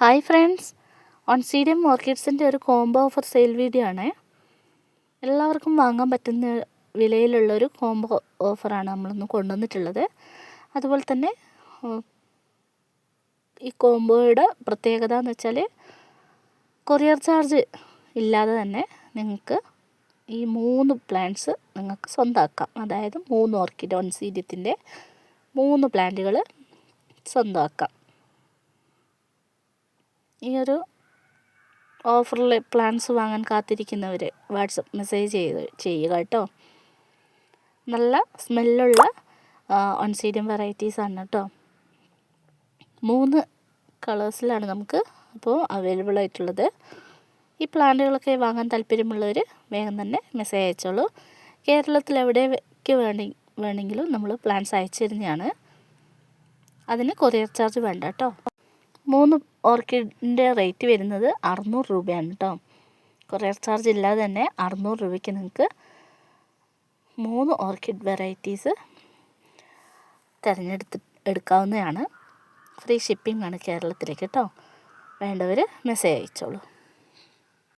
Hi friends on Oncidium ഓർക്കിഡ്സിന്റെ ഒരു combo offer sale video ആണ്. എല്ലാവർക്കും വാങ്ങാൻ പറ്റുന്ന വിലയിലുള്ള ഒരു കോംബോ ഓഫറാണ് നമ്മളിന്ന് കൊണ്ടുവന്നിട്ടുള്ളത്. അതുപോലെ തന്നെ ഈ കോംബോയുടെ പ്രത്യേകത എന്ന് വെച്ചാൽ കൊറിയർ ചാർജ് ഇല്ലാതെ തന്നെ നിങ്ങൾക്ക് ഈ മൂന്ന് പ്ലാന്റ്സ് നിങ്ങൾക്ക് സ്വന്തമാക്കാം അതായത് മൂന്ന് ഓർക്കിഡ് ഓൺസീഡിയത്തിന്റെ മൂന്ന് പ്ലാന്റുകൾ സ്വന്തമാക്കാം ഈ ഒരു ഓഫറിൽ പ്ലാൻസ് വാങ്ങാൻ കാത്തിരിക്കുന്നവർ വാട്സപ്പ് മെസ്സേജ് ചെയ്ത് ചെയ്യുക കേട്ടോ. നല്ല സ്മെല്ലുള്ള ഒൺസീഡിയം ആണ് കേട്ടോ. മൂന്ന് കളേഴ്സിലാണ് നമുക്ക് അപ്പോൾ അവൈലബിൾ ആയിട്ടുള്ളത്. ഈ പ്ലാന്റുകളൊക്കെ വാങ്ങാൻ താല്പര്യമുള്ളവർ വേഗം തന്നെ മെസ്സേജ് അയച്ചോളൂ. കേരളത്തിൽ എവിടേക്ക് വേണ്ടി വേണമെങ്കിലും നമ്മൾ പ്ലാൻസ് അയച്ചു തരുന്നതാണ്. അതിന് കൊറിയർ ചാർജ് വേണ്ട കേട്ടോ. മൂന്ന് ഓർക്കിഡിന്റെ റേറ്റ് വരുന്നത് അറുന്നൂറ് രൂപയാണ് കേട്ടോ. കൊറിയർ ചാർജ് ഇല്ലാതെ തന്നെ അറുന്നൂറ് രൂപയ്ക്ക് നിങ്ങൾക്ക് മൂന്ന് ഓർക്കിഡ് വെറൈറ്റീസ് തിരഞ്ഞെടുത്ത് എടുക്കാവുന്നതാണ്. ഫ്രീ ഷിപ്പിംഗ് ആണ് കേരളത്തിലേക്ക് കേട്ടോ. വേണ്ടവർ മെസ്സേജ് അയച്ചോളൂ.